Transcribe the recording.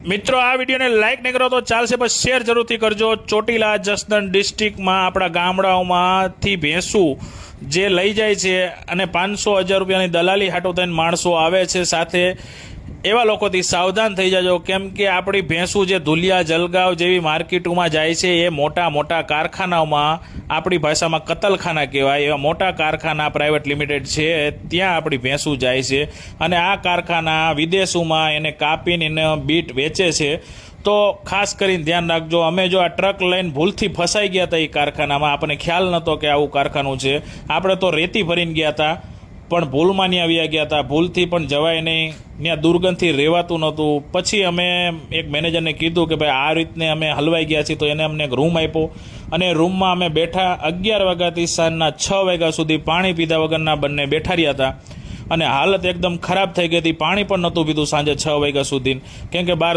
મિત્રો, આ વિડીયોને લાઇક નહીં કરો તો ચાલશે, પણ શેર જરૂરથી કરજો. ચોટીલા જસદણ ડિસ્ટ્રિક્ટમાં આપણા ગામડાઓમાંથી ભેંસું જે લઈ જાય છે અને પાંચસો હજાર રૂપિયાની દલાલી હાટો થઈને માણસો આવે છે. સાથે એવા લોકોથી સાવધાન થઈ જજો. કેમ કે આપણી ભેંસું જે ધુલિયા, જલગાંવ જેવી માર્કેટોમાં જાય છે, એ મોટા મોટા કારખાનાઓમાં આપણી ભાષામાં કતલખાના કહેવાય. એવા મોટા કારખાના પ્રાઇવેટ લિમિટેડ છે, ત્યાં આપણી ભેંસું જાય છે. અને આ કારખાના વિદેશોમાં એને કાપીને એને બીટ વેચે છે. તો ખાસ કરીને ધ્યાન રાખજો, અમે જો આ ટ્રક લઈને ભૂલથી ફસાઈ ગયા હતા એ કારખાનામાં, આપણને ખ્યાલ નહોતો કે આવું કારખાનું છે. આપણે તો રેતી ભરીને ગયા હતા. પણ ભૂલમાં નહીં આવ્યા ગયા હતા. ભૂલથી પણ જવાય નહીં. ત્યાં દુર્ગંધથી રહેવાતું નહોતું. પછી અમે એક મેનેજરને કીધું કે ભાઈ, આ રીતને અમે હલવાઈ ગયા છીએ, તો એને અમને એક રૂમ આપ્યો. અને રૂમમાં અમે બેઠા અગિયાર વાગ્યાથી સાંજના છ વાગ્યા સુધી પાણી પીધા વગરના બંને બેઠા રહ્યા હતા. અને હાલત એકદમ ખરાબ થઈ ગઈ હતી. પાણી પણ નહોતું પીધું સાંજે છ વાગ્યા સુધી. કેમ કે બહાર